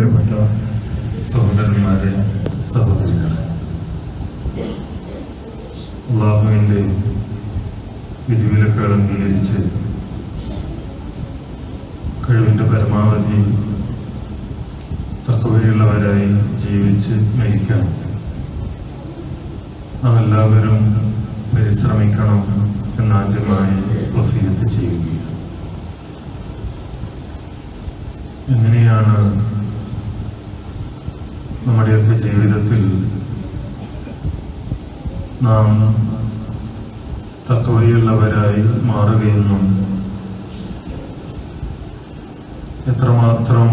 പ്രിയപ്പെട്ട സഹോദരന്മാരെ സഹോദരന്മാരെ അള്ളാഹുവിന്റെ വിധിവിലക്കുകൾ അംഗീകരിച്ച് കഴിവിന്റെ പരമാവധി തക്കവയുള്ളവരായി ജീവിച്ച് മരിക്കാം. നാം എല്ലാവരും പരിശ്രമിക്കണം എന്നാദ്യമായി വസീയത്ത് ചെയ്യുകയാണ്. എങ്ങനെയാണ് നമ്മുടെയൊക്കെ ജീവിതത്തിൽ നാം തക്കവയുള്ളവരായി മാറുകയെന്നും എത്രമാത്രം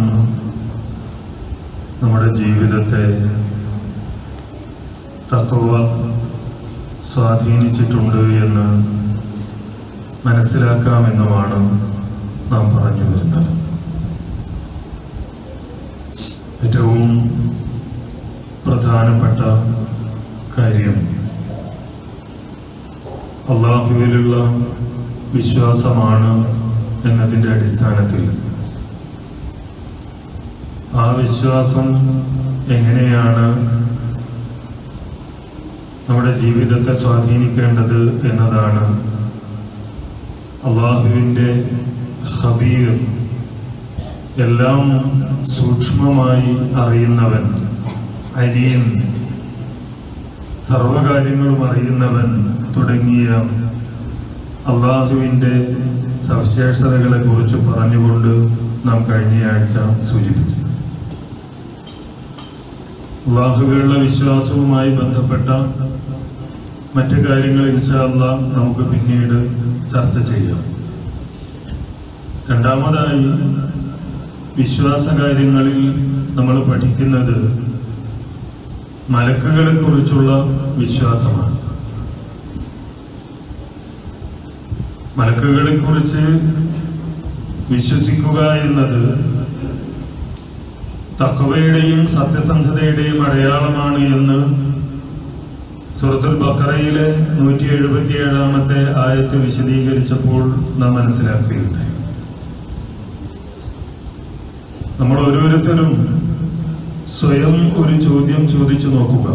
നമ്മുടെ ജീവിതത്തെ തക്കവ സ്വാധീനിച്ചിട്ടുണ്ട് എന്ന് മനസ്സിലാക്കാമെന്നുമാണ് നാം പറഞ്ഞു വരുന്നത്. ഏറ്റവും പ്രധാനപ്പെട്ട കാര്യം. അള്ളാഹുവിലുള്ള വിശ്വാസമാണ് എന്നതിന്റെ അടിസ്ഥാനത്തിൽ. ആ വിശ്വാസം എങ്ങനെയാണ് നമ്മുടെ ജീവിതത്തെ സ്വാധീനിക്കേണ്ടത് എന്നതാണ് അള്ളാഹുവിന്റെ ഹബീർ. എല്ലാം സൂക്ഷ്മമായി അറിയുന്നവൻ. അരിയൻ സർവകാര്യങ്ങളും അറിയുന്നവൻ തുടങ്ങിയ അള്ളാഹുവിന്റെ സവിശേഷതകളെ കുറിച്ച് പറഞ്ഞുകൊണ്ട് നാം കഴിഞ്ഞയാഴ്ച സൂചിപ്പിച്ചു അള്ളാഹുവിലുള്ള വിശ്വാസവുമായി ബന്ധപ്പെട്ട മറ്റു കാര്യങ്ങൾ ഇൻഷാല്ല നമുക്ക് പിന്നീട് ചർച്ച ചെയ്യാം. രണ്ടാമതായി വിശ്വാസ കാര്യങ്ങളിൽ നമ്മൾ പഠിക്കുന്നത് മലക്കുകളെ കുറിച്ചുള്ള വിശ്വാസമാണ്. മലക്കുകളെ കുറിച്ച് വിശ്വസിക്കുക എന്നത് തക്കവയുടെയും സത്യസന്ധതയുടെയും അടയാളമാണ് എന്ന് സുഹൃത്തുൽ ബക്കറയിലെ നൂറ്റി എഴുപത്തി ഏഴാമത്തെ ആയത്ത് വിശദീകരിച്ചപ്പോൾ നാം മനസ്സിലാക്കുകയുണ്ടായി. നമ്മൾ ഓരോരുത്തരും സ്വയം ഒരു ചോദ്യം ചോദിച്ചു നോക്കുക.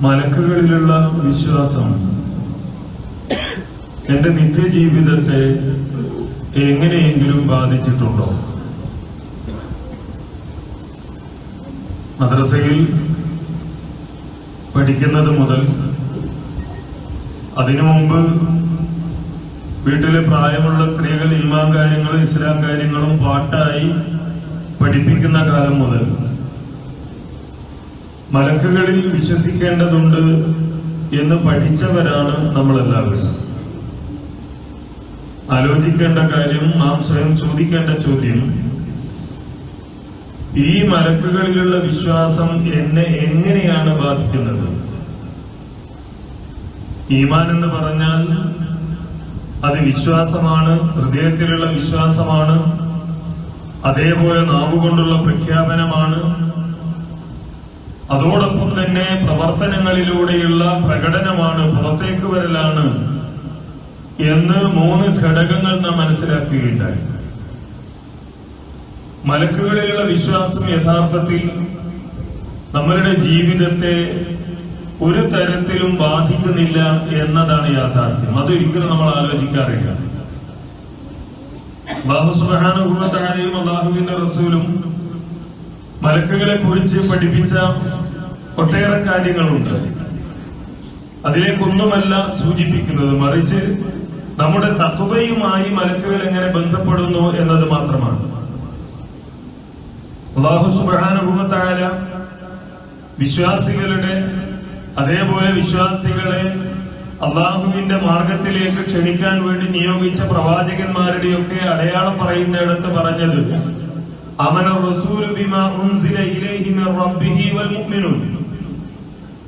മലക്കുകളിലുള്ള വിശ്വാസം. എന്റെ നിത്യജീവിതത്തെ എങ്ങനെയെങ്കിലും ബാധിച്ചിട്ടുണ്ടോ? മദ്രസയിൽ പഠിക്കുന്നത് മുതൽ അതിനു മുമ്പ് വീട്ടിലെ പ്രായമുള്ള സ്ത്രീകൾ ഈമാൻ കാര്യങ്ങളും ഇസ്ലാം കാര്യങ്ങളും പാട്ടായി പഠിപ്പിക്കുന്ന കാലം മുതൽ മലക്കുകളിൽ വിശ്വസിക്കേണ്ടതുണ്ട് എന്ന് പഠിച്ചവരാണ് നമ്മളെല്ലാവരും. ആലോചിക്കേണ്ട കാര്യം നാം സ്വയം ചോദിക്കേണ്ട ചോദ്യം ഈ മലക്കുകളിലുള്ള വിശ്വാസം എന്നെ എങ്ങനെയാണ് ബാധിക്കുന്നത്? ഈമാൻ എന്ന് പറഞ്ഞാൽ അത് വിശ്വാസമാണ് ഹൃദയത്തിലുള്ള വിശ്വാസമാണ് അതേപോലെ നാവുകൊണ്ടുള്ള പ്രഖ്യാപനമാണ്. അതോടൊപ്പം തന്നെ പ്രവർത്തനങ്ങളിലൂടെയുള്ള പ്രകടനമാണ് പുറത്തേക്ക് വരലാണ് എന്ന് മൂന്ന് ഘടകങ്ങൾ നാം മനസ്സിലാക്കുകയുണ്ടായി. മലക്കുകളിലുള്ള വിശ്വാസം യഥാർത്ഥത്തിൽ നമ്മളുടെ ജീവിതത്തെ ഒരു തരത്തിലും ബാധിക്കുന്നില്ല എന്നതാണ് യാഥാർത്ഥ്യം. അതൊരിക്കലും നമ്മൾ ആലോചിക്കാറില്ല. അള്ളാഹു സുബാനുഭവത്താരെയും അള്ളാഹുവിന്റെ റസൂലും മലക്കുകളെ കുറിച്ച് പഠിപ്പിച്ച ഒട്ടേറെ കാര്യങ്ങളുണ്ട്. അതിലേക്കൊന്നുമല്ല സൂചിപ്പിക്കുന്നത്. മറിച്ച് നമ്മുടെ തത്വയുമായി മലക്കുകൾ എങ്ങനെ ബന്ധപ്പെടുന്നു എന്നത് മാത്രമാണ്. അള്ളാഹു സുബാനുഭവത്തായ വിശ്വാസികളുടെ അതേപോലെ വിശ്വാസികളെ അള്ളാഹുവിന്റെ മാർഗത്തിലേക്ക് ക്ഷണിക്കാൻ വേണ്ടി നിയോഗിച്ച പ്രവാചകന്മാരുടെയൊക്കെ അടയാളം പറയുന്നിടത്ത് പറഞ്ഞത് മുഅ്മിനൂൻ.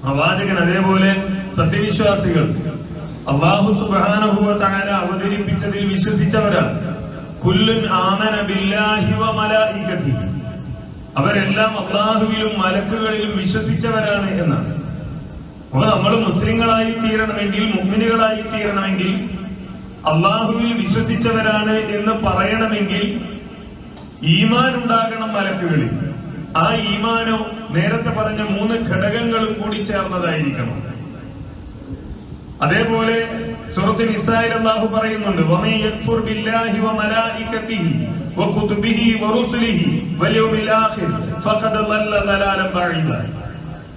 പ്രവാചകൻ അതേപോലെ സത്യവിശ്വാസികൾ അള്ളാഹു സുബ്ഹാനഹു വ തആല അവതരിപ്പിച്ചതിൽ വിശ്വസിച്ചവരാണ്. കുല്ലുൻ ആമന ബില്ലാഹി വ മലായികതിഹി അവരെല്ലാം അള്ളാഹുവിലും മലക്കുകളിലും വിശ്വസിച്ചവരാണ് എന്നാണ്. അപ്പൊ നമ്മൾ മുസ്ലിങ്ങളായി തീരണമെങ്കിൽ മുഗ്മിനുകളായി തീരണമെങ്കിൽ അള്ളാഹുവിൽ വിശ്വസിച്ചവരാണ് എന്ന് പറയണമെങ്കിൽ ഈമാൻ ഉണ്ടാകണം മലക്കുകളിൽ. ആ ഈമാനോ നേരത്തെ പറഞ്ഞ മൂന്ന് ഘടകങ്ങളും കൂടി ചേർന്നതായിരിക്കണം. അതേപോലെ സൂറത്ത് നിസായിൽ അള്ളാഹു പറയുന്നുണ്ട് ബില്ലാഹി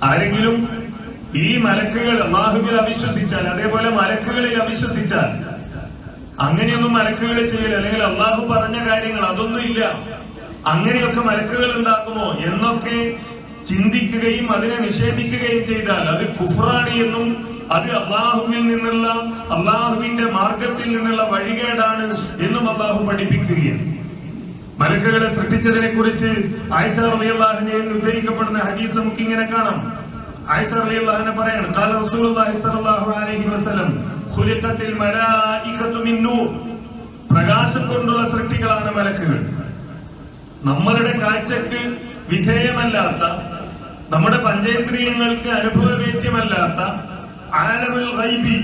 ആരെങ്കിലും ഈ മലക്കുകൾ അള്ളാഹുവിൽ അവിശ്വസിച്ചാൽ അതേപോലെ മലക്കുകളിൽ അവിശ്വസിച്ചാൽ അങ്ങനെയൊന്നും മലക്കുകൾ ചെയ്യില്ല അല്ലെങ്കിൽ അള്ളാഹു പറഞ്ഞ കാര്യങ്ങൾ അതൊന്നും ഇല്ല. അങ്ങനെയൊക്കെ മലക്കുകൾ ഉണ്ടാക്കുമോ എന്നൊക്കെ ചിന്തിക്കുകയും അതിനെ നിഷേധിക്കുകയും ചെയ്താൽ അത് കുഫ്രാണ് എന്നും അത് അള്ളാഹുവിൽ നിന്നുള്ള അള്ളാഹുവിന്റെ മാർഗത്തിൽ നിന്നുള്ള വഴികേടാണ് എന്നും അള്ളാഹു പഠിപ്പിക്കുകയാണ്. മലക്കുകളെ സൃഷ്ടിച്ചതിനെ കുറിച്ച് ആയിഷ റബിയുള്ള ഉദ്ധരിക്കപ്പെടുന്ന ഹദീസ് നമുക്ക് ഇങ്ങനെ കാണാം. പറയാണ് റസൂലുള്ളാഹി സ്വല്ലല്ലാഹു അലൈഹി വസല്ലം മലായികത്തു പ്രകാശം കൊണ്ടുള്ള സൃഷ്ടികളാണ് മലക്കുകൾ. നമ്മളുടെ കാഴ്ചക്ക് വിധേയമല്ലാത്ത നമ്മുടെ പഞ്ചേന്ദ്രിയങ്ങൾക്ക് അനുഭവവേദ്യമല്ലാത്ത ഗൈബി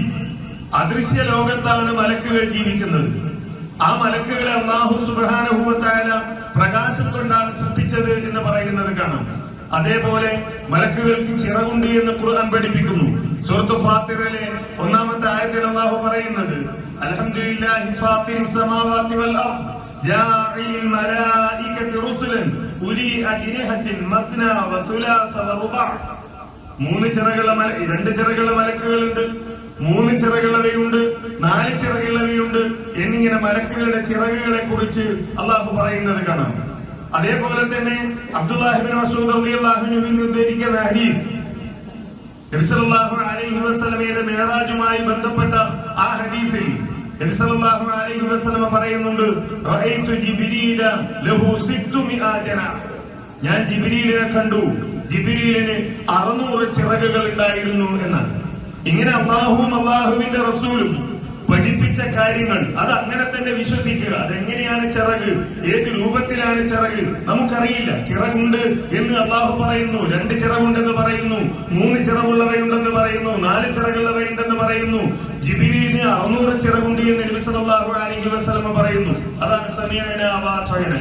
അദൃശ്യ ലോകത്താണ് മലക്കുകൾ ജീവിക്കുന്നത്. ആ മലക്കുകളെ അള്ളാഹു സുബാനുഭവത്തായ പ്രകാശം കൊണ്ടാണ് സൃഷ്ടിച്ചത് എന്ന് പറയുന്നത് കാണാം അതേപോലെ മലക്കുകൾക്ക് ചിറകുണ്ട് എന്ന് ഖുർആൻ പഠിപ്പിക്കുന്നു. സൂറത്തു ഫാത്തിറിലെ ഒന്നാമത്തെ ആയത്തിൽ അള്ളാഹു പറയുന്നത് അൽഹംദുലില്ലാഹി ഫാത്തിരി സമാവാതി വൽ അർദ് ജാഇൽ മലായികതി റുസുലൻ ഉലി അജ്നിഹതിൻ മത്ന വസുലാസ വറുബഅ മൂന്ന് ചിറകുള്ള മല രണ്ട് ചിറകുള്ള മലക്കുകളുണ്ട് മൂന്ന് ചിറകുള്ളവയുണ്ട് നാല് ചിറകുള്ളവയുണ്ട് എന്നിങ്ങനെ മലക്കുകളുടെ ചിറകുകളെ കുറിച്ച് അള്ളാഹു പറയുന്നത് കാണാം. അതേപോലെ തന്നെ അബ്ദുല്ലാഹിബിൻ മസൂദ് അള്ളാഹുനുവിന് ഉദ്ധരിക്കുന്ന ഹരീസ് നബിസല്ലാഹു അലൈഹി വസല്ലമയുടെ മേറാജുമായി ബന്ധപ്പെട്ട ആ ഹദീസിൽ നബിസല്ലാഹു അലൈഹി വസല്ലമ പറയുന്നുണ്ട് ഞാൻ ജിബിരിയിലിനെ കണ്ടു. ജിബിരിയിലിന് അറുന്നൂറ് ചിറകുകൾ ഉണ്ടായിരുന്നു എന്നാണ്. ഇങ്ങനെ അള്ളാഹുവും അള്ളാഹുവിന്റെ റസൂലും പഠിപ്പിച്ച കാര്യങ്ങൾ. അത് അങ്ങനെ തന്നെ വിശ്വസിക്കുക. അതെങ്ങനെയാണ് ചിറക്? ഏത് രൂപത്തിലാണ് ചിറക്? നമുക്കറിയില്ല. ചിറകുണ്ട് എന്ന് അള്ളാഹു പറയുന്നു. രണ്ട് ചിറകുണ്ടെന്ന് പറയുന്നു. മൂന്ന് ചിറകുള്ളവയുണ്ടെന്ന് പറയുന്നു. നാല് ചിറകുള്ളവയുണ്ടെന്ന് പറയുന്നു. ജിബിലിന് അറുന്നൂറ് ചിറകുണ്ട് എന്ന് നബി സല്ലല്ലാഹു അലൈഹി വസല്ലമ പറയുന്നു. അതാണ് സമയന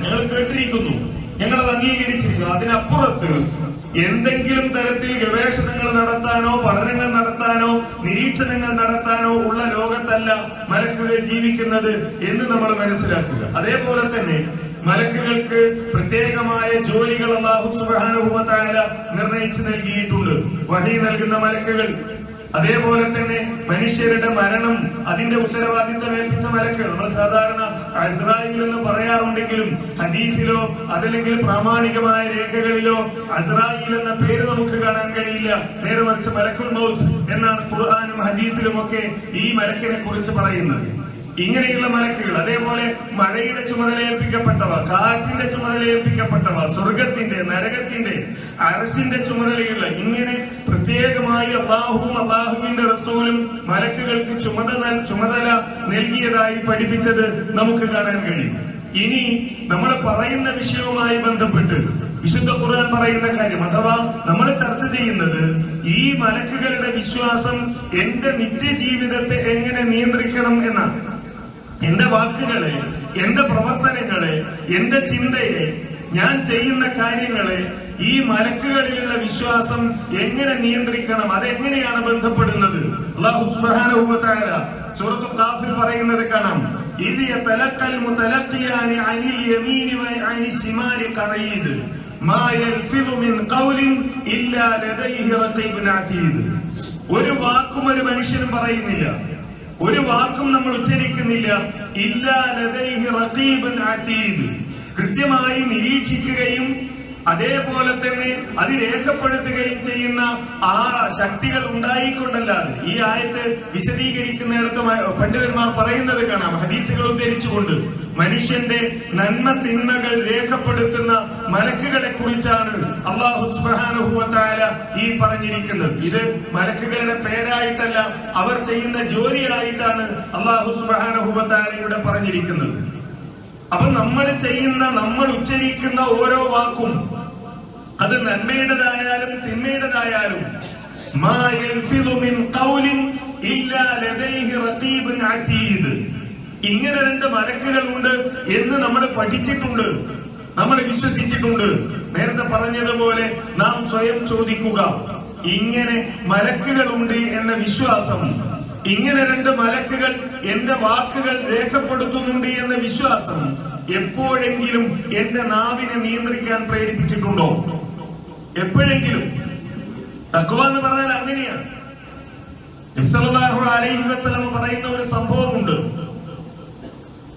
ഞങ്ങൾ കേട്ടിരിക്കുന്നു. ഞങ്ങൾ അത് അംഗീകരിച്ചിരിക്കുന്നു. അതിനപ്പുറത്ത് എന്തെങ്കിലും തരത്തിൽ ഗവേഷണങ്ങൾ നടത്താനോ പഠനങ്ങൾ നടത്താനോ നിരീക്ഷണങ്ങൾ നടത്താനോ ഉള്ള ലോകത്തല്ല മലക്കുകൾ ജീവിക്കുന്നത് എന്ന് നമ്മൾ മനസ്സിലാക്കുക. അതേപോലെ തന്നെ മലക്കുകൾക്ക് പ്രത്യേകമായ ജോലികൾ അള്ളാഹു സുബാനുഭവത്തായ നിർണയിച്ചു നൽകിയിട്ടുണ്ട്. വഹി നൽകുന്ന മലക്കുകൾ. അതേപോലെ തന്നെ മനുഷ്യരുടെ മരണം അതിന്റെ ഉത്തരവാദിത്തം ഏൽപ്പിച്ച മലക്കുകൾ. നമ്മൾ സാധാരണ അസ്രായിൽ എന്ന് പറയാറുണ്ടെങ്കിലും ഹദീസിലോ അതല്ലെങ്കിൽ പ്രാമാണികമായ രേഖകളിലോ അസ്രായിൽ എന്ന പേര് നമുക്ക് കാണാൻ കഴിയില്ല. നേരെ മറിച്ച് മലക്കുൽ മൗത്ത് എന്നാണ് ഖുർആാനും ഹദീസിലും ഒക്കെ ഈ മലക്കിനെ കുറിച്ച് പറയുന്നത്. ഇങ്ങനെയുള്ള മലക്കുകൾ അതേപോലെ മഴയുടെ ചുമതല ഏൽപ്പിക്കപ്പെട്ടവ കാറ്റിന്റെ ചുമതല ഏൽപ്പിക്കപ്പെട്ടവ സ്വർഗത്തിന്റെ നരകത്തിന്റെ അരസിന്റെ ചുമതലയുള്ള ഇങ്ങനെ പ്രത്യേകമായി അള്ളാഹുവും അള്ളാഹുവിന്റെ റസൂലും മലക്കുകൾക്ക് ചുമതല ചുമതല നൽകിയതായി പഠിപ്പിച്ചത് നമുക്ക് കാണാൻ കഴിയും. ഇനി നമ്മൾ പറയുന്ന വിഷയവുമായി ബന്ധപ്പെട്ട് വിശുദ്ധ ഖുർആൻ പറയുന്ന കാര്യം അഥവാ നമ്മൾ ചർച്ച ചെയ്യുന്നത് ഈ മലക്കുകളുടെ വിശ്വാസം എന്റെ നിത്യജീവിതത്തെ എങ്ങനെ നിയന്ത്രിക്കണം എന്നാണ്. എന്റെ വാക്കുകളെ എന്റെ പ്രവർത്തനങ്ങളെ എന്റെ ചിന്തയെ ഞാൻ ചെയ്യുന്ന കാര്യങ്ങളെ ഈ മലക്കുകളിലുള്ള വിശ്വാസം എങ്ങനെ നിയന്ത്രിക്കണം? അതെങ്ങനെയാണ് ബന്ധപ്പെടുന്നത്? അള്ളാഹു കാഫിർ പറയുന്നത് കാണാം. ഒരു വാക്കും ഒരു മനുഷ്യനും പറയുന്നില്ല. ഒരു വാക്കും നമ്മൾ ഉച്ചരിക്കുന്നില്ല. ഇല്ലാ കൃത്യമായി നിരീക്ഷിക്കുകയും അതേപോലെ തന്നെ അത് രേഖപ്പെടുത്തുകയും ചെയ്യുന്ന ആ ശക്തികൾ ഉണ്ടായിക്കൊണ്ടല്ലാതെ ഈ ആയത്ത് വിശദീകരിക്കുന്നിടത്ത് പണ്ഡിതന്മാർ പറയുന്നത് കാണാം. ഹദീസുകൾ ഉദ്ധരിച്ചുകൊണ്ട് മനുഷ്യന്റെ നന്മ തിന്മകൾ രേഖപ്പെടുത്തുന്ന മലക്കുകളെ കുറിച്ചാണ് അള്ളാഹു ഈ പറഞ്ഞിരിക്കുന്നത്. ഇത് മലക്കുകളുടെ പേരായിട്ടല്ല അവർ ചെയ്യുന്ന ജോലിയായിട്ടാണ് അള്ളാഹു ഇവിടെ പറഞ്ഞിരിക്കുന്നത്. അപ്പൊ നമ്മൾ ചെയ്യുന്ന നമ്മൾ ഉച്ചരിക്കുന്ന ഓരോ വാക്കും അത് നന്മയുടേതായാലും തിന്മയുടേതായാലും ഇങ്ങനെ രണ്ട് മലക്കുകൾ ഉണ്ട് എന്ന് നമ്മൾ പഠിച്ചിട്ടുണ്ട്. നമ്മൾ വിശ്വസിച്ചിട്ടുണ്ട്. നേരത്തെ പറഞ്ഞതുപോലെ നാം സ്വയം ചോദിക്കുക ഇങ്ങനെ മലക്കുകളുണ്ട് എന്ന വിശ്വാസം ഇങ്ങനെ രണ്ട് മലക്കുകൾ എന്റെ വാക്കുകൾ രേഖപ്പെടുത്തുന്നുണ്ട് എന്ന വിശ്വാസം എപ്പോഴെങ്കിലും എന്റെ നാവിനെ നിയന്ത്രിക്കാൻ പ്രേരിപ്പിച്ചിട്ടുണ്ടോ? എപ്പോഴെങ്കിലും തക്കുവ എന്ന് പറഞ്ഞാൽ അങ്ങനെയാണ്. അലൈഹി വസല്ലം പറയുന്ന ഒരു സംഭവമുണ്ട്.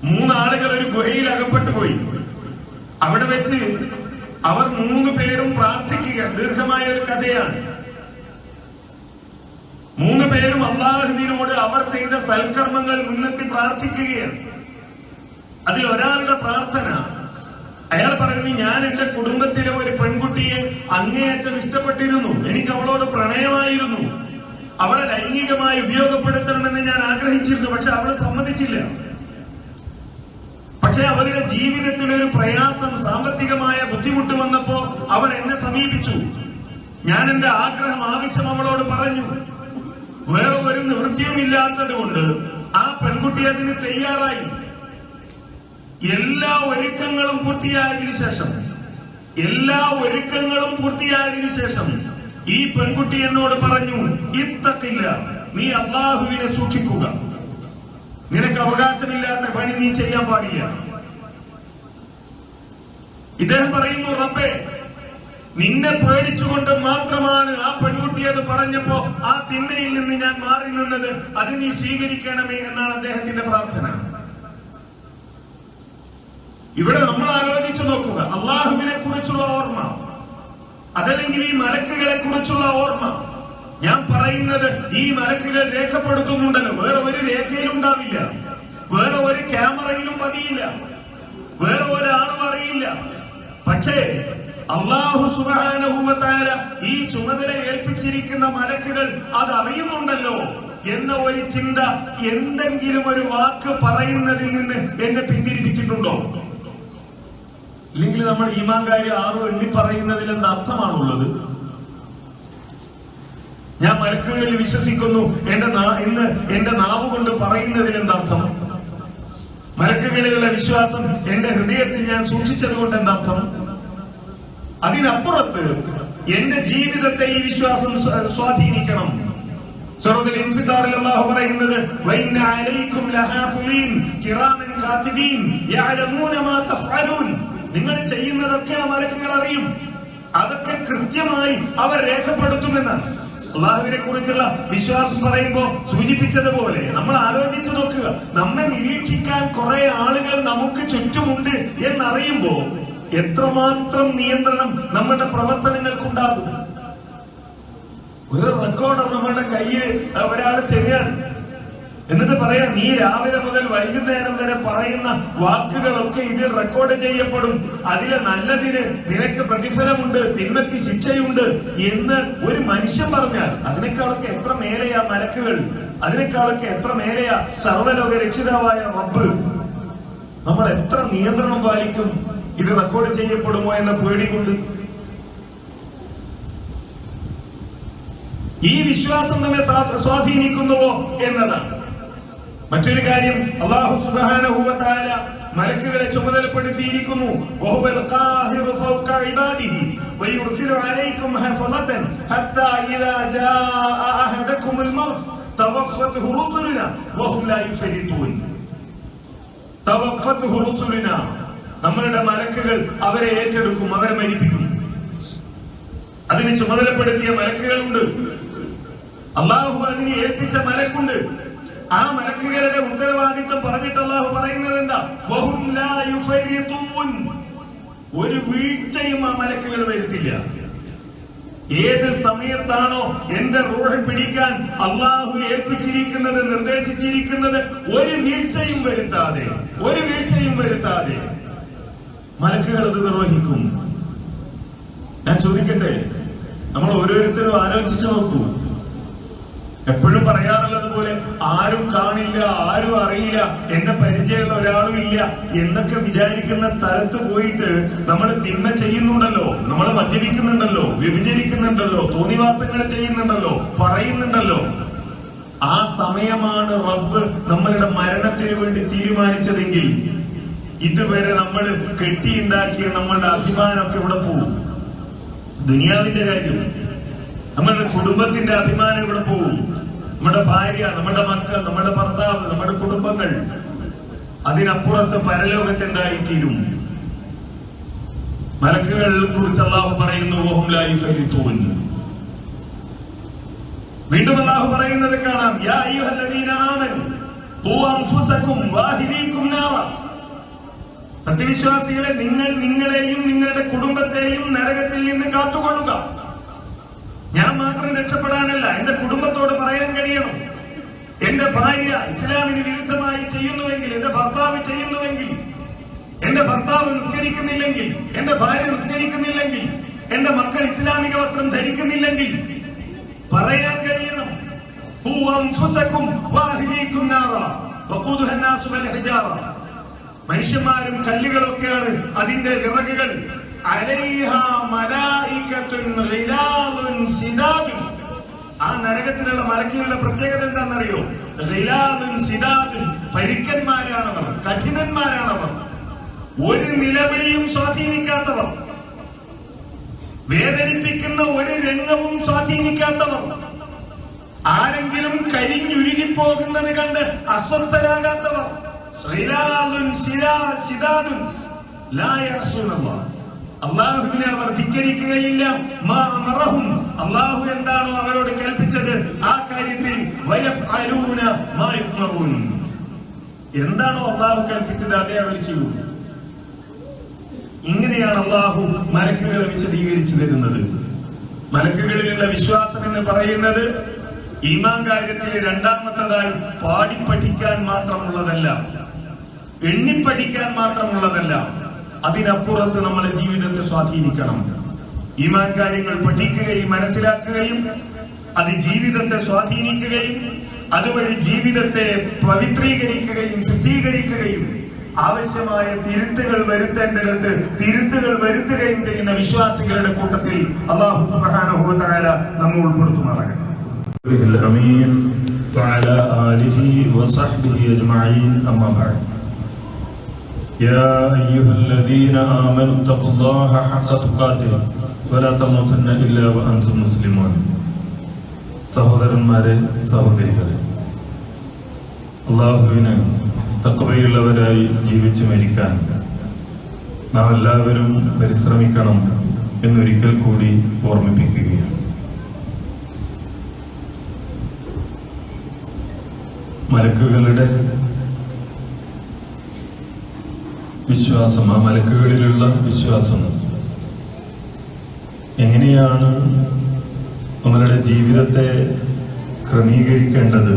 മൂന്നാളുകൾ ഒരു ഗുഹയിൽ അകപ്പെട്ടു പോയി. അവിടെ വെച്ച് അവർ മൂന്ന് പേരും പ്രാർത്ഥിക്കുക. ദീർഘമായ ഒരു കഥയാണ്. മൂന്ന് പേരും അള്ളാഹുവിനോട് അവർ ചെയ്ത സൽക്കർമ്മങ്ങൾ മുൻനിർത്തി പ്രാർത്ഥിക്കുകയാണ്. അതിൽ ഒരാളുടെ പ്രാർത്ഥന അയാൾ പറയുന്നു ഞാൻ എന്റെ കുടുംബത്തിലെ ഒരു പെൺകുട്ടിയെ അങ്ങേയറ്റം ഇഷ്ടപ്പെട്ടിരുന്നു. എനിക്ക് അവളോട് പ്രണയമായിരുന്നു. അവളെ ലൈംഗികമായി ഉപയോഗപ്പെടുത്തണമെന്ന് ഞാൻ ആഗ്രഹിച്ചിരുന്നു പക്ഷെ അവളെ സമ്മതിച്ചില്ല. പക്ഷെ അവരുടെ ജീവിതത്തിൽ ഒരു പ്രയാസം സാമ്പത്തികമായ ബുദ്ധിമുട്ട് വന്നപ്പോ അവർ എന്നെ സമീപിച്ചു. ഞാൻ എന്റെ ആഗ്രഹം ആവശ്യം അവളോട് പറഞ്ഞു. വേറെ ഒരു നിവൃത്തിയുമില്ലാത്തത് കൊണ്ട് ആ പെൺകുട്ടി അതിന് തയ്യാറായി. എല്ലാ ഒരുക്കങ്ങളും പൂർത്തിയായതിനു ശേഷം എല്ലാ ഒരുക്കങ്ങളും പൂർത്തിയായതിനു ശേഷം ഈ പെൺകുട്ടി എന്നോട് പറഞ്ഞു ഇത്തത്തില്ല നീ അള്ളാഹുവിനെ സൂക്ഷിക്കുക. നിനക്ക് അവകാശമില്ലാത്ത പണി നീ ചെയ്യാൻ പാടില്ല. ഇദ്ദേഹം പറയുന്നു റബ്ബേ നിന്നെ പേടിച്ചുകൊണ്ട് മാത്രമാണ് ആ പെൺകുട്ടി അത് പറഞ്ഞപ്പോ ആ തിന്മയിൽ നിന്ന് ഞാൻ മാറി നിന്നത്. അത് നീ സ്വീകരിക്കണമേ എന്നാണ് അദ്ദേഹത്തിന്റെ പ്രാർത്ഥന. ഇവിടെ നമ്മൾ ആലോചിച്ചു നോക്കുക അള്ളാഹുവിനെ കുറിച്ചുള്ള ഓർമ്മ. അതല്ലെങ്കിൽ ഈ മലക്കുകളെ കുറിച്ചുള്ള ഓർമ്മ. ഞാൻ പറയുന്നത് ഈ മലക്കുകൾ രേഖപ്പെടുത്തുന്നുണ്ടല്ലോ. വേറെ ഒരു രേഖയിലും ഉണ്ടാവില്ല. വേറെ ഒരു ക്യാമറയിലും പതിയില്ല. വേറെ ഒരാളും അറിയില്ല. പക്ഷേ അള്ളാഹു സുബാനുഭവത്താര ഈ ചുമതല ഏൽപ്പിച്ചിരിക്കുന്ന മലക്കുകൾ അത് അറിയുന്നുണ്ടല്ലോ എന്ന ഒരു ചിന്ത എന്തെങ്കിലും ഒരു വാക്ക് പറയുന്നതിൽ നിന്ന് എന്നെ പിന്തിരിപ്പിച്ചിട്ടുണ്ടോ? ഇല്ലെങ്കിൽ നമ്മൾ ഈമാങ്കാരി ആറും എണ്ണി പറയുന്നതിൽ എന്ത് അർത്ഥമാണുള്ളത്? ഞാൻ മലക്കുകളിൽ വിശ്വസിക്കുന്നു. എന്റെ ഇന്ന് എന്റെ നാവ് കൊണ്ട് പറയുന്നതിൽ എന്തർത്ഥം മലക്കുകളിലുള്ള വിശ്വാസം എന്റെ ഹൃദയത്തിൽ ഞാൻ സൂക്ഷിച്ചത് കൊണ്ട് എന്തർത്ഥം അതിനപ്പുറത്ത് എന്റെ ജീവിതത്തെ ഈ വിശ്വാസം സ്വ- സ്വാധീനിക്കണം. സൂറത്തുൽ പറയുന്നത് അലൈക്കും കിറാമൻ മാ തഫ്അലൂൻ. നിങ്ങൾ ചെയ്യുന്നതൊക്കെ ആ മലക്കുകൾ അറിയും. അതൊക്കെ കൃത്യമായി അവർ രേഖപ്പെടുത്തുമെന്ന്. അള്ളാഹുവിനെ കുറിച്ചുള്ള വിശ്വാസം പറയുമ്പോൾ സൂചിപ്പിച്ചതുപോലെ നമ്മൾ ആലോചിച്ചു നോക്കുക. നമ്മെ നിരീക്ഷിക്കാൻ കുറെ ആളുകൾ നമുക്ക് ചുറ്റുമുണ്ട് എന്നറിയുമ്പോ എത്രമാത്രം നിയന്ത്രണം നമ്മുടെ പ്രവർത്തനങ്ങൾക്കുണ്ടാകും. ഒരു റെക്കോർഡർ നമ്മുടെ കയ്യിൽ ഒരാൾ തരികയാണ്. എന്നിട്ട് പറയാം നീ രാവിലെ മുതൽ വൈകുന്നേരം വരെ പറയുന്ന വാക്കുകളൊക്കെ ഇതിൽ റെക്കോർഡ് ചെയ്യപ്പെടും. അതിലെ നല്ലതിന് നിനക്ക് പ്രതിഫലമുണ്ട് തിന്മയ്ക്ക് ശിക്ഷയുണ്ട് എന്ന് ഒരു മനുഷ്യൻ പറഞ്ഞാൽ അതിനേക്കാളൊക്കെ എത്ര മേലെയാ മലക്കുകൾ അതിനേക്കാളൊക്കെ എത്ര മേലെയാ സർവലോക രക്ഷിതാവായ റബ്ബ്? നമ്മൾ എത്ര നിയന്ത്രണം പാലിക്കും? ഇത് റെക്കോർഡ് ചെയ്യപ്പെടുമോ എന്ന പേടി കൊണ്ട്. ഈ വിശ്വാസം നമ്മെ സ്വാ- സ്വാധീനിക്കുന്നുവോ എന്നതാണ്. മറ്റൊരു കാര്യം അള്ളാഹു സുബ്ഹാനഹു-വ-തആല മലക്കുകളെ ചുമതലപ്പെടുത്തിയിരിക്കുന്നു. നമ്മളുടെ മലക്കുകൾ അവരെ ഏറ്റെടുക്കും അവരെ മരിപ്പിക്കും. അതിന് ചുമതലപ്പെടുത്തിയ മലക്കുകളുണ്ട്. അള്ളാഹു അതിനെ ഏൽപ്പിച്ച മലക്കുണ്ട്. ആ മലക്കുകളുടെ ഉത്തരവാദിത്വം പറഞ്ഞിട്ട് അള്ളാഹു പറയുന്നത് എന്താ. ഒരു വീഴ്ചയും ആ മലക്കുകൾ വരുത്തില്ല. ഏത് സമയത്താണോ എന്റെ റൂഹ് പിടിക്കാൻ അള്ളാഹു ഏൽപ്പിച്ചിരിക്കുന്നത് നിർദ്ദേശിച്ചിരിക്കുന്നത് ഒരു വീഴ്ചയും വരുത്താതെ ഒരു വീഴ്ചയും വരുത്താതെ. മലക്കുകൾ അത് നിർവഹിക്കും. ഞാൻ ചോദിക്കട്ടെ നമ്മൾ ഓരോരുത്തരും ആലോചിച്ചു നോക്കൂ. എപ്പോഴും പോലെ ആരും കാണില്ല ആരും അറിയില്ല എന്നെ പരിചയമുള്ള ഒരാളും ഇല്ല എന്നൊക്കെ വിചാരിക്കുന്ന സ്ഥലത്ത് പോയിട്ട് നമ്മൾ തിന്മ ചെയ്യുന്നുണ്ടല്ലോ നമ്മൾ മദ്യപിക്കുന്നുണ്ടല്ലോ വ്യഭിചരിക്കുന്നുണ്ടല്ലോ തോന്നിവാസങ്ങൾ ചെയ്യുന്നുണ്ടല്ലോ പറയുന്നുണ്ടല്ലോ. ആ സമയമാണ് റബ്ബ് നമ്മളുടെ മരണത്തിന് വേണ്ടി തീരുമാനിച്ചതെങ്കിൽ ഇതുവരെ നമ്മൾ കെട്ടിയുണ്ടാക്കിയ നമ്മളുടെ അഭിമാനമൊക്കെ ഇവിടെ പോകും ദുനിയാവിന്റെ കാര്യം. നമ്മളുടെ കുടുംബത്തിന്റെ അഭിമാനം ഇവിടെ പോകും നമ്മുടെ ഭാര്യ നമ്മുടെ മക്കൾ നമ്മുടെ ഭർത്താവ് നമ്മുടെ കുടുംബങ്ങൾ അതിനപ്പുറത്ത് പരലോകത്തുണ്ടായി തീരും മലക്കുകളെ കുറിച്ച് അള്ളാഹു പറയുന്നു വീണ്ടും അള്ളാഹു പറയുന്നത് കാണാം അയ്യുഹല്ലദീന സത്യവിശ്വാസികളെ നിങ്ങൾ നിങ്ങളെയും നിങ്ങളുടെ കുടുംബത്തെയും നരകത്തിൽ നിന്ന് കാത്തുകൊള്ളുക. ഞാൻ മാത്രം രക്ഷപ്പെടാനല്ല എന്റെ കുടുംബത്തോട് പറയാൻ കഴിയണം. എന്റെ ഭാര്യ ഇസ്ലാമിന് വിരുദ്ധമായി ചെയ്യുന്നുവെങ്കിൽ എന്റെ ഭർത്താവ് ചെയ്യുന്നുവെങ്കിൽ എന്റെ ഭർത്താവ് നിസ്കരിക്കുന്നില്ലെങ്കിൽ എന്റെ ഭാര്യ നിസ്കരിക്കുന്നില്ലെങ്കിൽ എന്റെ മക്കൾ ഇസ്ലാമിക വസ്ത്രം ധരിക്കുന്നില്ലെങ്കിൽ പറയാൻ കഴിയണം. "ഖൂ അൻഫുസകും വഅഹ്ലീകും നാറ വഖൂദുഹ അന്നാസു മനുഷ്യന്മാരും കല്ലുകളൊക്കെയാണ് അതിന്റെ വിറകുകൾ. അലൈഹാ മലായികത്തുൻ ഗിലാദുൻ സിദാദുൻ. ആ നരകത്തിലുള്ള മലക്കുകളുടെ പ്രത്യേകത എന്താണെന്നറിയോ ഗിലാദുൻ സിദാദുൻ. പരിക്കന്മാരാണവർ കഠിനന്മാരാണവർ ഒരു നിലവിളിയും സ്വാധീനിക്കാത്തവർ വേദനിപ്പിക്കുന്ന ഒരു രംഗവും സ്വാധീനിക്കാത്തവർ ആരെങ്കിലും കരിഞ്ഞുരുകി പോകുന്നത് കണ്ട് അസ്വസ്ഥരാകാത്തവർ സിലാദുൻ ശിരാ സിദാദുൻ ലാ യഅ്സുനല്ലാഹ്. അള്ളാഹുവിനെ അവർ ധിക്കരിക്കുകയില്ല. അള്ളാഹു എന്താണോ അവരോട് കൽപ്പിച്ചത്? ആ കാര്യത്തിൽ. എന്താണോ അള്ളാഹു കൽപ്പിച്ചത്? അതേ അവർ ചെയ്യൂ. ഇങ്ങനെയാണ് അള്ളാഹു മലക്കുകളെ വിശദീകരിച്ചു തരുന്നത്. മലക്കുകളിലുള്ള വിശ്വാസം എന്ന് പറയുന്നത് ഈമാൻ കാര്യത്തിലെ രണ്ടാമത്തതായി പാടി പഠിക്കാൻ മാത്രമുള്ളതല്ല. എണ്ണിപ്പഠിക്കാൻ മാത്രമുള്ളതല്ല. അതിനപ്പുറത്ത് നമ്മളെ ജീവിതത്തെ സ്വാധീനിക്കണം ഈമാൻ കാര്യങ്ങൾ പഠിക്കുകയും മനസ്സിലാക്കുകയും അത് ജീവിതത്തെ സ്വാധീനിക്കുകയും അതുവഴി ജീവിതത്തെ പവിത്രീകരിക്കുകയും ശുദ്ധീകരിക്കുകയും ആവശ്യമായ തിരുത്തുകൾ വരുത്തേണ്ടിടത്ത് തിരുത്തുകൾ വരുത്തുകയും ചെയ്യുന്ന വിശ്വാസികളുടെ കൂട്ടത്തിൽ അള്ളാഹു സുബ്ഹാനഹു വ തആല നമ്മെ ഉൾപ്പെടുത്തുമാറാകട്ടെ به الأمين وعلى آله وصحبه أجمعين أما بعد يا أيها الذين آمنوا اتقوا الله حق تقاته ولا تموتن إلا وأنتم مسلمون സഹോദരന്മാരെ സഹോദരികളെ അള്ളാഹുവിന് തക്കവയുള്ളവരായി ജീവിച്ചു മരിക്കാൻ നാം എല്ലാവരും പരിശ്രമിക്കണം എന്നൊരിക്കൽ കൂടി ഓർമ്മിപ്പിക്കുകയാണ് മലക്കുകളുടെ വിശ്വാസം ആ മലക്കുകളിലുള്ള വിശ്വാസം. എങ്ങനെയാണ് നമ്മളുടെ ജീവിതത്തെ ക്രമീകരിക്കേണ്ടത്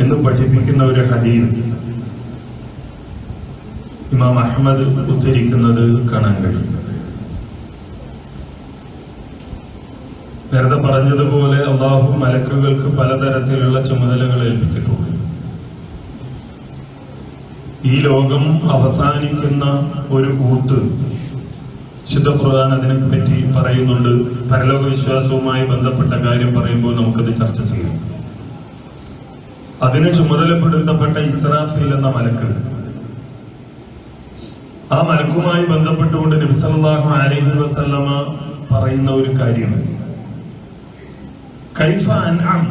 എന്ന് പഠിപ്പിക്കുന്ന ഒരു ഹദീസ് ഇമാം അഹമ്മദ് ഉദ്ധരിക്കുന്നത് കാണാൻ കഴിയും. നേരത്തെ പറഞ്ഞതുപോലെ അള്ളാഹു മലക്കുകൾക്ക് പലതരത്തിലുള്ള ചുമതലകൾ ഏൽപ്പിച്ചിട്ടുണ്ട്. ഈ ലോകം അവസാനിക്കുന്ന ഒരു കൂത്ത് ശുദ്ധ ഖുർആൻ അതിനെ പറ്റി പറയുന്നുണ്ട്. പരലോക വിശ്വാസവുമായി ബന്ധപ്പെട്ട കാര്യം പറയുമ്പോൾ നമുക്കത് ചർച്ച ചെയ്യാം. അതിന് ചുമതലപ്പെടുത്തപ്പെട്ട ഇസ്രാഫിൽ എന്ന മലക്ക്. ആ മലക്കുമായി ബന്ധപ്പെട്ടുകൊണ്ട് നബിസല്ലാഹു അലൈഹി വസല്ലമ പറയുന്ന ഒരു കാര്യം കൈഫ അൻഅം.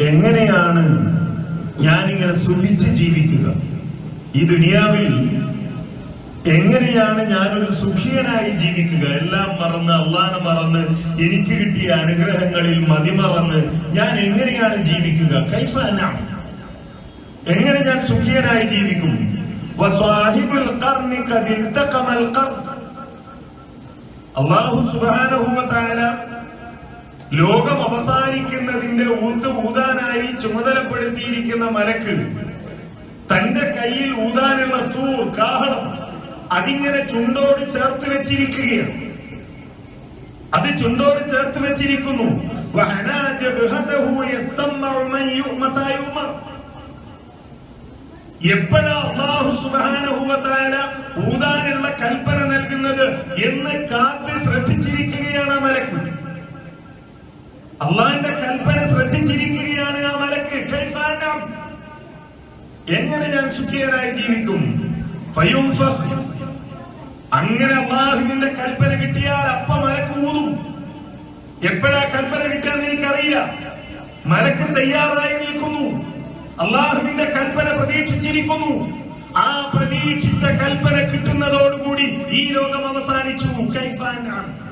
എങ്ങനെയാണ് ഞാൻ ഇങ്ങനെ സുഖിച്ച് ജീവിക്കുക. ഈ ദുനിയാവിൽ എങ്ങനെയാണ് ഞാനൊരു സുഖിയനായി ജീവിക്കുക? എല്ലാം മറന്ന് അള്ളാനെ മറന്ന് എനിക്ക് കിട്ടിയ അനുഗ്രഹങ്ങളിൽ മതിമറന്ന് ഞാൻ എങ്ങനെയാണ് ജീവിക്കുക? കൈഫ എങ്ങനെ ഞാൻ സുഖിയനായി ജീവിക്കും? വസ്വാഹിബുൽ ഖർനി ലോകം അവസാനിക്കുന്നതിന്റെ ഊത്ത് ഊതാനായി ചുമതലപ്പെടുത്തിയിരിക്കുന്ന മലക്ക് തന്റെ കയ്യിൽ ഊതാനുള്ള സൂർ കാഹളം അതിങ്ങനെ ചുണ്ടോട് ചേർത്ത് വെച്ചിരിക്കുകയാണ്. അത് ചുണ്ടോട് ചേർത്ത് വെച്ചിരിക്കുന്നു. എപ്പോഴാ കൽപ്പന നൽകുന്നത് എന്ന് കാത്ത് ശ്രദ്ധിച്ചിരിക്കുകയാണ് ആ മലക്ക് അള്ളാഹിന്റെ കൽപ്പന ശ്രദ്ധിച്ചിരിക്കുകയാണ് ആ മലക്ക്. എങ്ങനെ ഞാൻ സുഖിയനായി ജീവിക്കും. അങ്ങനെ അള്ളാഹുവിന്റെ കൽപ്പന കിട്ടിയാൽ അപ്പ മലക്ക് ഊതും. എപ്പോഴാ കൽപ്പന കിട്ടിയാന്ന് എനിക്കറിയില്ല. മലക്ക് തയ്യാറായി നിൽക്കുന്നു. അള്ളാഹുവിന്റെ കൽപ്പന പ്രതീക്ഷിച്ചിരിക്കുന്നു. ആ പ്രതീക്ഷിച്ച കൽപ്പന കിട്ടുന്നതോടുകൂടി ഈ ലോകം അവസാനിച്ചു. കൈഫാനാണ്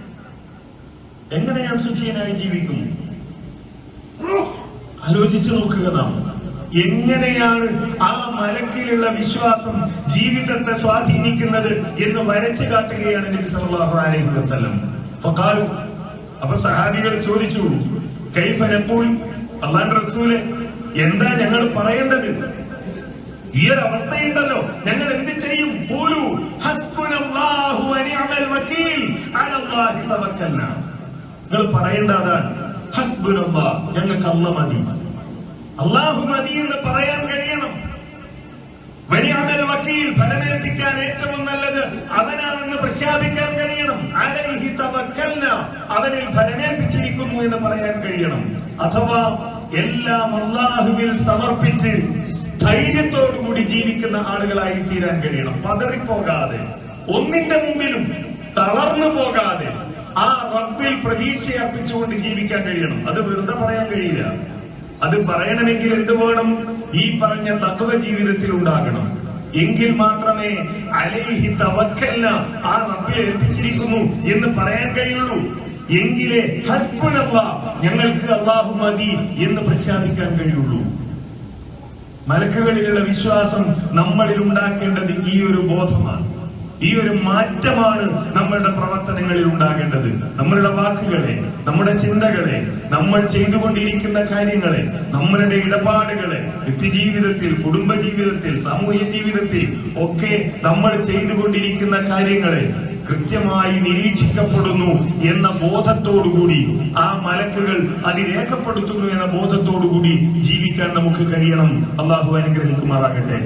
എങ്ങനെ ഞാൻ സുഖിയനായി ജീവിക്കും ആലോചിച്ചു നോക്കുക നാം. എങ്ങനെയാണ് ആ മലക്കിലുള്ള വിശ്വാസം ജീവിതത്തെ സ്വാധീനിക്കുന്നത് എന്ന് വരച്ചു കാട്ടുകയാണ് നബി സല്ലല്ലാഹു അലൈഹി വസല്ലം. ഫഖാലു അപ്പൊ സഹാബികൾ ചോദിച്ചു കൈഫ നഖൂൽ അല്ലാഹുവിന്റെ റസൂലെ എന്താ ഞങ്ങൾ പറയേണ്ടത്? ഈ ഒരു അവസ്ഥയുണ്ടല്ലോ. ഞങ്ങൾ എന്ത് ചെയ്യും? പോലു ഹസ്ബുനല്ലാഹു വനിഅമൽ വക്കീൽ അലല്ലാഹി തവക്കൽനാ. നിങ്ങൾ പറയേണ്ട അതാണ് ഹസ്ബുനല്ലാഹ് ഞങ്ങൾക്ക് അല്ല മതി. അള്ളാഹു മതി എന്ന് പറയാൻ കഴിയണം. വനിഅമൽ വക്കീൽ ഫലമേൽപ്പിക്കാൻ ഏറ്റവും നല്ലത് അവനാണെന്ന് പ്രഖ്യാപിക്കാൻ കഴിയണം. അലൈഹി തവക്കൽന അവനിൽ ഫലമേൽപ്പിച്ചിരിക്കുന്നു എന്ന് പറയാൻ കഴിയണം. അഥവാ എല്ലാം അള്ളാഹുവിൽ സമർപ്പിച്ച് ധൈര്യത്തോടുകൂടി ജീവിക്കുന്ന ആളുകളായി തീരാൻ കഴിയണം. പതറിപ്പോകാതെ ഒന്നിന്റെ മുമ്പിലും തളർന്നു പോകാതെ ആ റബ്ബിൽ പ്രതീക്ഷ അർപ്പിച്ചുകൊണ്ട് ജീവിക്കാൻ കഴിയണം. അത് വെറുതെ പറയാൻ കഴിയില്ല. അത് പറയണമെങ്കിൽ എന്ത് വേണം? ഈ പറഞ്ഞ തത്വ ജീവിതത്തിൽ ഉണ്ടാകണം. എങ്കിൽ മാത്രമേ അലേഹി തവക്കല്ല ആ റബ്ബിൽ ഏൽപ്പിച്ചിരിക്കുന്നു എന്ന് പറയാൻ കഴിയുള്ളൂ. എങ്കിലേ ഹസ്ബുനല്ല ഞങ്ങൾക്ക് അള്ളാഹു മതി എന്ന് പ്രഖ്യാപിക്കാൻ കഴിയുള്ളൂ. മലക്കുകളിലുള്ള വിശ്വാസം നമ്മളിൽ ഉണ്ടാക്കേണ്ടത് ഈ ഒരു ബോധമാണ്. ഈ ഒരു മാറ്റമാണ് നമ്മളുടെ പ്രവർത്തനങ്ങളിൽ ഉണ്ടാകേണ്ടത്. നമ്മളുടെ വാക്കുകളെ നമ്മുടെ ചിന്തകളെ നമ്മൾ ചെയ്തുകൊണ്ടിരിക്കുന്ന കാര്യങ്ങളെ നമ്മളുടെ ഇടപാടുകളെ വ്യക്തിജീവിതത്തിൽ കുടുംബജീവിതത്തിൽ സാമൂഹ്യ ജീവിതത്തിൽ ഒക്കെ നമ്മൾ ചെയ്തുകൊണ്ടിരിക്കുന്ന കാര്യങ്ങളെ കൃത്യമായി നിരീക്ഷിക്കപ്പെടുന്നു എന്ന ബോധത്തോടുകൂടി ആ മലക്കുകൾ അതിരേഖപ്പെടുത്തുന്നു എന്ന ബോധത്തോടുകൂടി ജീവിക്കാൻ നമുക്ക് കഴിയണം. അള്ളാഹു അനുഗ്രഹിക്കുമാറാകട്ടെ.